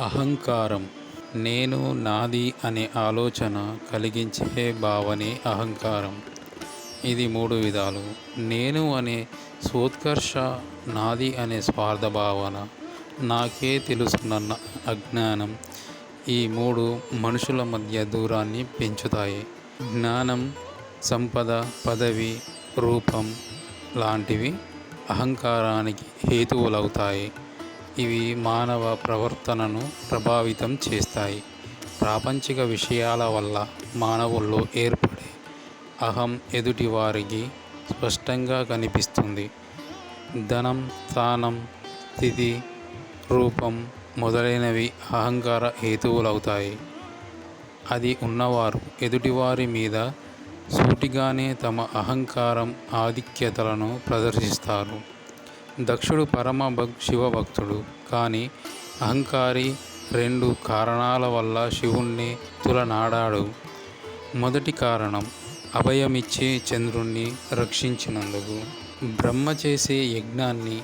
అహంకారం. నేను నాది అనే ఆలోచన కలిగించే భావనే అహంకారం. ఇది మూడు విధాలు. నేను అనే సోత్కర్ష నాది అనే స్వార్థ భావన నాకే తెలుసునన్న అజ్ఞానం ఈ మూడు మనుషుల మధ్య దూరాన్ని పెంచుతాయి. జ్ఞానం సంపద పదవి రూపం లాంటివి అహంకారానికి హేతువులవుతాయి. ఇవి మానవ ప్రవర్తనను ప్రభావితం చేస్తాయి. ప్రాపంచిక విషయాల వల్ల మానవుల్లో ఏర్పడే అహం ఎదుటివారికి స్పష్టంగా కనిపిస్తుంది. ధనం స్థానం స్థితి రూపం మొదలైనవి అహంకార హేతువులవుతాయి. అది ఉన్నవారు ఎదుటివారి మీద సూటిగానే తమ అహంకారం ఆధిక్యతలను ప్రదర్శిస్తారు. దక్షుడు పరమ భక్ శివభక్తుడు. కానీ అహంకారి రెండు కారణాల వల్ల శివుణ్ణి తులనాడాడు. మొదటి కారణం అభయమిచ్చే చంద్రుణ్ణి రక్షించినందుకు. బ్రహ్మ చేసే యజ్ఞాన్ని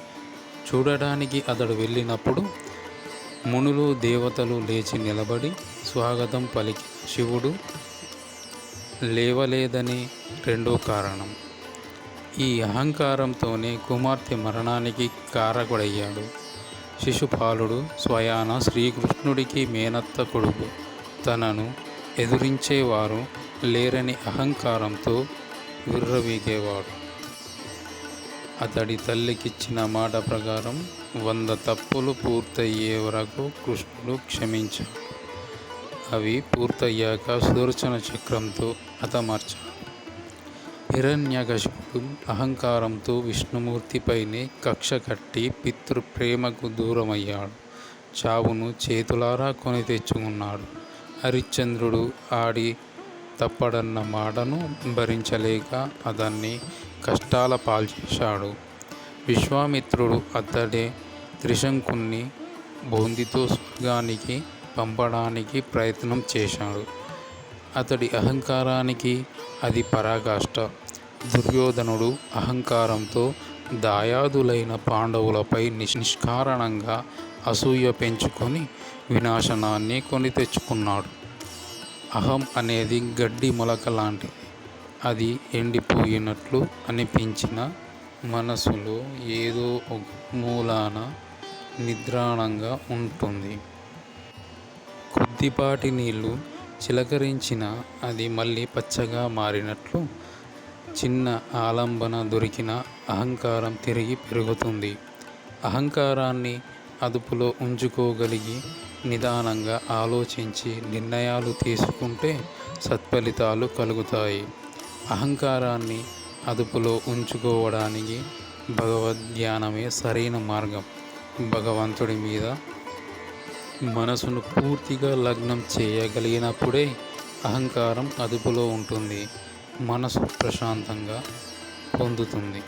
చూడడానికి అతడు వెళ్ళినప్పుడు మునులు దేవతలు లేచి నిలబడి స్వాగతం పలికి. శివుడు లేవలేదని రెండో కారణం ఈ అహంకారంతోనే కుమార్తె మరణానికి కారకుడయ్యాడు. శిశుపాలుడు స్వయాన శ్రీకృష్ణుడికి మేనత్త కొడుకు. తనను ఎదురించేవారు లేరని అహంకారంతో విర్రవీగేవాడు. అతడి తల్లికిచ్చిన మాట ప్రకారం వంద తప్పులు పూర్తయ్యే వరకు కృష్ణుడు క్షమించాడు. అవి పూర్తయ్యాక సుదర్శన చక్రంతో హతమార్చాడు. హిరణ్యకశిపుడు అహంకారంతో విష్ణుమూర్తిపైనే కక్ష కట్టి పితృ ప్రేమకు దూరమయ్యాడు. చావును చేతులారా కొని తెచ్చుకున్నాడు. హరిశ్చంద్రుడు ఆడి తప్పడన్న మాటను భరించలేక అతన్ని కష్టాల పాల్చేశాడు విశ్వామిత్రుడు అతడే త్రిశంకుణ్ణి బోందితో స్వర్గానికి పంపడానికి ప్రయత్నం చేశాడు. అతడి అహంకారానికి అది పరాకాష్ట. దుర్యోధనుడు అహంకారంతో దాయాదులైన పాండవులపై నిష్ నిష్కారణంగా అసూయ పెంచుకొని వినాశనాన్ని కొని తెచ్చుకున్నాడు. అహం అనేది గడ్డి మొలక లాంటిది. అది ఎండిపోయినట్లు అనిపించిన మనసులో ఏదో ఒక మూలాన నిద్రాణంగా ఉంటుంది. కొద్దిపాటి నీళ్ళు చిలకరించిన అది మళ్ళీ పచ్చగా మారినట్లు చిన్న ఆలంబన దొరికిన అహంకారం తిరిగి పెరుగుతుంది. అహంకారాన్ని అదుపులో ఉంచుకోగలిగి నిదానంగా ఆలోచించి నిర్ణయాలు తీసుకుంటే సత్ఫలితాలు కలుగుతాయి. అహంకారాన్ని అదుపులో ఉంచుకోవడానికి భగవద్ధ్యానమే సరైన మార్గం. భగవంతుడి మీద మనసును పూర్తిగా లగ్నం చేయగలిగినప్పుడే అహంకారం అదుపులో ఉంటుంది. మనసు ప్రశాంతంగా పొందుతుంది.